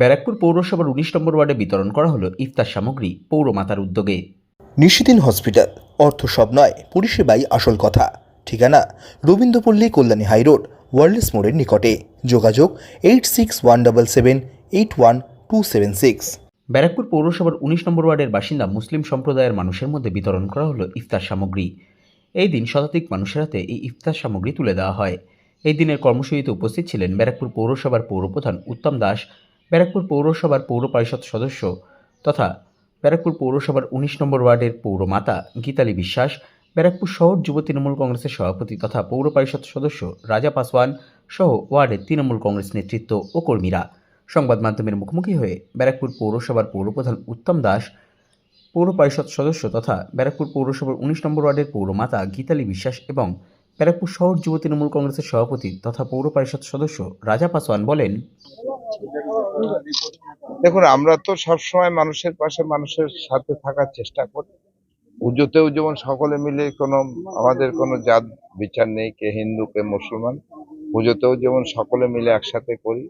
ব্যারাকপুর পৌরসভার উনিশ নম্বর ওয়ার্ডে বিতরণ করা হলো ইফতার সামগ্রী পৌরমাতার উদ্যোগে। নিশিদিন হসপিটাল অর্থ সব নয় পরিষেবাই আসল কথা। ঠিকানা রবীন্দ্রপল্লী কল্যাণী হাইরোড ওয়ার্ল্ডস মোড়ের নিকটে। যোগাযোগ eight six one double seven eight one two seven six. Barrackpore পৌরসভার উনিশ নম্বর ওয়ার্ডের বাসিন্দা মুসলিম সম্প্রদায়ের মানুষের মধ্যে বিতরণ করা হলো ইফতার সামগ্রী। এই দিন শতাধিক মানুষের হাতে এই ইফতার সামগ্রী তুলে দেওয়া হয়। এই দিনের কর্মসূচিতে উপস্থিত ছিলেন ব্যারাকপুর পৌরসভার পৌরপ্রধান উত্তম দাস ব্যারাকপুর পৌরসভার পৌর পরিষদ সদস্য তথা ব্যারাকপুর পৌরসভার উনিশ নম্বর ওয়ার্ডের পৌরমাতা গীতালি বিশ্বাস, ব্যারাকপুর শহর যুব তৃণমূল কংগ্রেসের সভাপতি তথা পৌর পরিষদ সদস্য রাজা পাসওয়ান সহ ওয়ার্ডের তৃণমূল কংগ্রেস নেতৃত্ব ও কর্মীরা। সংবাদ মাধ্যমের মুখোমুখি হয়ে ব্যারাকপুর পৌরসভার পৌরপ্রধান উত্তম দাস, পৌর পরিষদ সদস্য তথা ব্যারাকপুর পৌরসভার উনিশ নম্বর ওয়ার্ডের পৌরমাতা গীতালি বিশ্বাস এবং ব্যারাকপুর শহর যুব তৃণমূল কংগ্রেসের সভাপতি তথা পৌর পরিষদ সদস্য রাজা পাসওয়ান বলেন দেখুন, আমরা তো সবসময় মানুষের পাশে মানুষের সাথে থাকার চেষ্টা করি। পুজোতেও যেমন সকলে মিলে কোনো, আমাদের কোনো জাত বিচার নেই, কে হিন্দু, কে মুসলমান, পুজোতেও যেমন সকলে মিলে একসাথে করি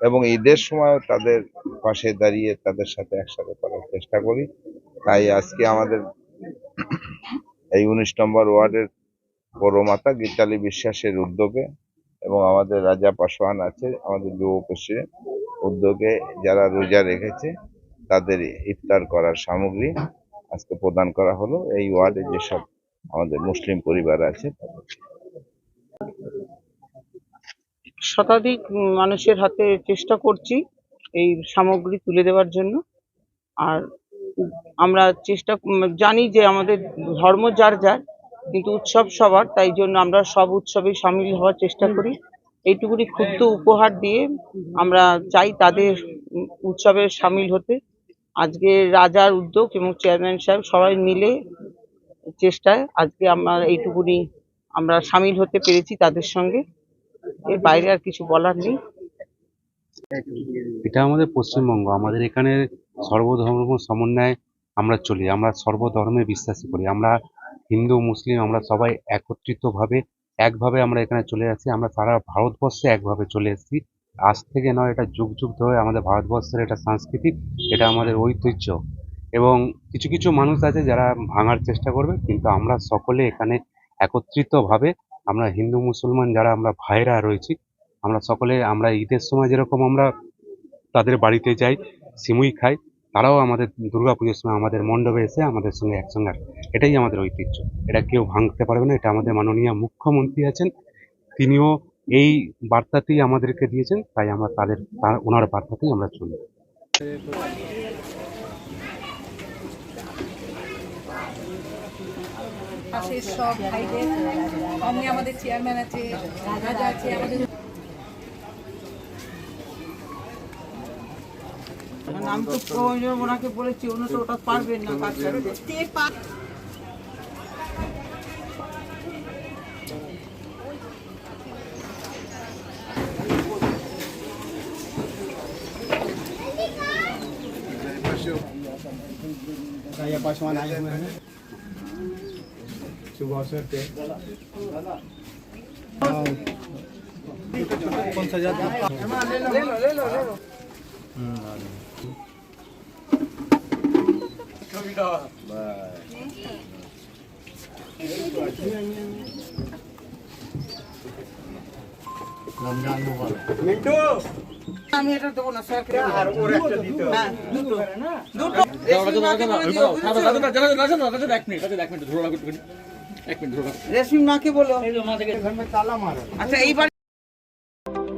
এবং ঈদের সময়ও তাদের পাশে দাঁড়িয়ে তাদের সাথে একসাথে করার চেষ্টা করি। তাই আজকে আমাদের এই উনিশ নম্বর ওয়ার্ডের পৌরমাতা গীতালি বিশ্বাসের উদ্যোগে এবং আমাদের রাজা পাসওয়ান আছে, আমাদের যুব প্রেসিডেন্ট উদ্যোগে যারা রোজা রেখেছে, তাদের ইফতার করার সামগ্রী আজকে প্রদান করা হলো। এই ওয়ার্ডে যেসব আমাদের মুসলিম পরিবার আছে, শতাধিক মানুষের হাতে চেষ্টা করছি এই সামগ্রী তুলে দেওয়ার জন্য। আর আমরা চেষ্টা জানি যে আমাদের ধর্ম যার যার, কিন্তু উৎসব সবার, তাই জন্য আমরা সব উৎসবে সামিল হওয়ার চেষ্টা করি। এইটুকুনি ক্ষুদ্র উপহার দিয়ে আমরা চাই তাদের উৎসবে সামিল হতে। আজকে রাজার উদ্যোগ এবং চেয়ারম্যান সাহেব সবাই মিলে চেষ্টায় আজকে আমরা এইটুকুনি আমরা সামিল হতে পেরেছি তাদের সঙ্গে। এর বাইরে আর কিছু বলার নেই। এটা আমাদের পশ্চিমবঙ্গ, আমাদের এখানে সর্বধর্ম সমন্বয়ে আমরা চলি, আমরা সর্বধর্মে বিশ্বাসী করি, আমরা হিন্দু, মুসলিম, আমরা সবাই একত্রিতভাবে একভাবে আমরা এখানে চলে আসি আমরা সারা ভারতবর্ষে একভাবে চলে এসেছি। আজ থেকে নয়, এটা যুগ যুগ ধরে আমাদের ভারতবর্ষের এটা সাংস্কৃতিক, এটা আমাদের ঐতিহ্য। এবং কিছু কিছু মানুষ আছে যারা ভাঙার চেষ্টা করবে, কিন্তু আমরা সকলে এখানে একত্রিতভাবে আমরা হিন্দু, মুসলমান যারা আমরা ভাইরা রয়েছি, আমরা সকলে, আমরা ঈদের সময় যেরকম আমরা তাদের বাড়িতে যাই, সিমুই খাই তারাও আমাদের দুর্গা পুজোর সময় আমাদের মণ্ডপে এসে আমাদের সঙ্গে একসঙ্গে এটাই আমাদের ঐতিহ্য। এটা কেউ ভাঙতে পারবে না, এটা আমাদের মাননীয় মুখ্যমন্ত্রী আছেন। তিনিও এই বার্তাতেই আমাদেরকে দিয়েছেন, তাই আমরা তাদের, তার, ওনার বার্তাতেই আমরা চলি পাশের সব ভাইদের আমাদের চেয়ারম্যান আছে, রাজা আছে, আমাদের নাম তো প্রয়োজন ওনাকে বলেছি উনি তো ওটা পারবেন না কাজ করতে राजा पासवान आए हुए हैं शुभ अवसर पे और कौन सा আমি এটা দেবো না স্যার আর ওর একটা দিতে হবে দুটো দুটো রেশমি মাকে বলে দিও, বুঝেছ? রেশমি মাকে বলো আচ্ছা এইবার